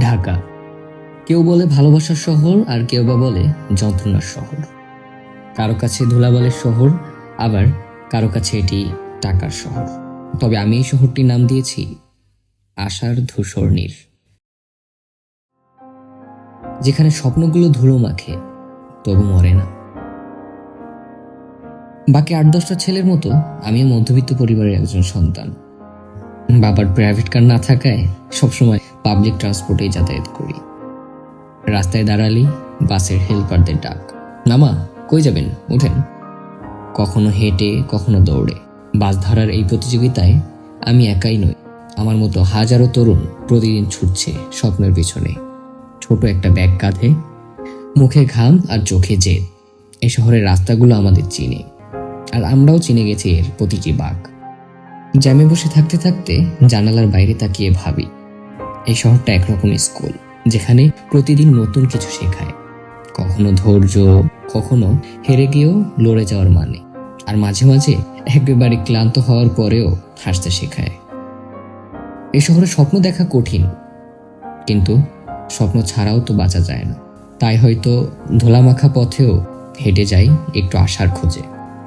ঢাকা। কেউ বলে ভালোবাসার শহর আর কেউ বা বলে যন্ত্রণার শহর। কারও কাছে ধুলাবালের শহর, আবার কারও কাছে এটি টাকার শহর। তবে আমি এই শহরটির নাম দিয়েছি আশার ধূসর যেখানে স্বপ্নগুলো ধুলো মাখে, তবু মরে না। বাকি আট দশটা ছেলের মতো আমিও মধ্যবিত্ত পরিবারের একজন সন্তান। বাবার প্রাইভেট কার না থাকায় সবসময় পাবলিক ট্রান্সপোর্টেই যাতায়াত করি। রাস্তায় দাঁড়ালি, বাসের হেল্পারদের ডাক। নামা, কই যাবেন? উঠেন। কখনো হেঁটে, কখনো দৌড়ে। বাস ধরার এই প্রতিযোগিতায় আমি একাই নই। আমার মতো হাজারো তরুণ প্রতিদিন ছুটছে স্বপ্নের পিছনে। ছোট একটা ব্যাগ কাঁধে, মুখে ঘাম আর চোখে জেদ। এই শহরের রাস্তাগুলো আমাদের চিনে, আর আমরাও চিনে গেছি এর প্রতিটি বাঘ জ্যামে বসে থাকতে থাকতে জানালার বাইরে তাকিয়ে ভাবি এই শহরটা একরকম স্কুল, যেখানে প্রতিদিন নতুন কিছু শেখায়। কখনো ধৈর্য, কখনো হেরে গিয়েও লড়ে যাওয়ার মানে। আর মাঝে মাঝে একেবারে ক্লান্ত হওয়ার পরেও হাসতে শেখায়। এই শহরে স্বপ্ন দেখা কঠিন, কিন্তু স্বপ্ন ছাড়াও তো বাঁচা যায় না। তাই হয়তো ধোলামাখা পথেও হেঁটে যাই একটু আশার খোঁজে,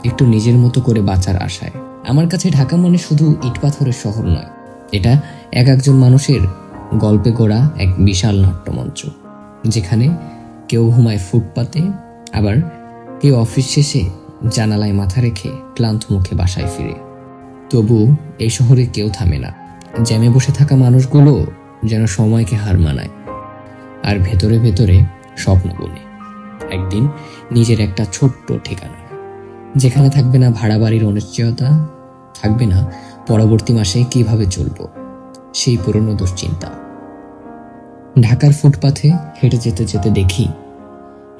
একটু নিজের মতো করে বাঁচার আশায়। আমার কাছে ঢাকা মানে শুধু ইট পাথরের শহর নয়, এটা এক একজন মানুষের গল্পে গড়া এক বিশাল নাট্যমঞ্চ, যেখানে কেউ ঘুমায় ফুটপাতে, আবার কেউ অফিস শেষে জানালায় মাথা রেখে ক্লান্ত মুখে বাসায় ফিরে। তবু এই শহরে কেউ থামে না। জ্যামে বসে থাকা মানুষগুলো যেন সময়কে হার মানায়, আর ভেতরে ভেতরে স্বপ্ন বনে। একদিন নিজের একটা ছোট্ট ঠিকানা, যেখানে থাকবে না ভাড়া বাড়ির অনিশ্চয়তা, থাকবে না পরবর্তী মাসে কীভাবে চলবো। সেই পুরনো দুশ্চিন্তা। ঢাকার ফুটপাথে হেঁটে যেতে যেতে দেখি,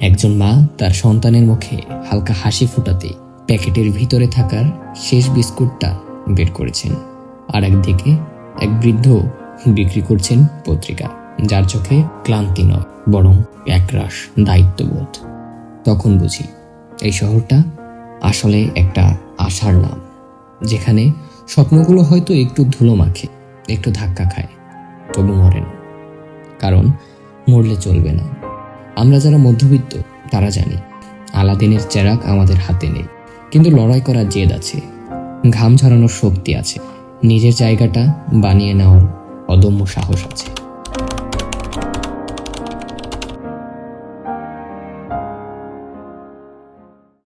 একজন মা তার সন্তানের মুখে হালকা হাসি ফুটাতে প্যাকেটের ভিতরে থাকার শেষ বিস্কুটটা বের করেছেন আর একদিকে এক বৃদ্ধ বিক্রি করছেন পত্রিকা, যার চোখে ক্লান্তি নয়, বরং একরাশ দায়িত্ববোধ। তখন বুঝি, এই শহরটা আসলে একটা আশার নাম, যেখানে স্বপ্নগুলো হয়তো একটু ধুলো মাখে। একটু ধাক্কা খায়, তবু মরে না। কারণ মরলে চলবে না। আমরা যারা মধ্যবিত্ত, তারা জানি, আলাদিনের চেরাক আমাদের হাতে নেই। কিন্তু লড়াই করার জেদ আছে, ঘাম ঝরানোর শক্তি আছে, নিজের জায়গাটা বানিয়ে নেওয়ার অদম্য সাহস আছে।